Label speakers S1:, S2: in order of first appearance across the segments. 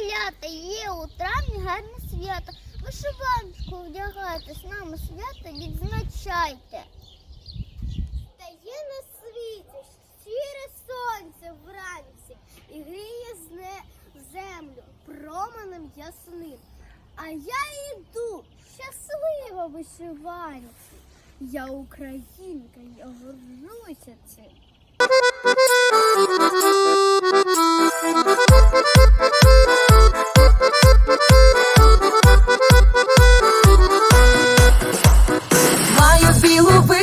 S1: малята, є у травні гарне свято. Вишиванку вдягайте, з нами свято відзначайте. Стає на світі щире сонце вранці і гріє землю променем ясним. А я йду щаслива вишиванці. Я українка, я горжуся цим.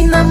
S2: й на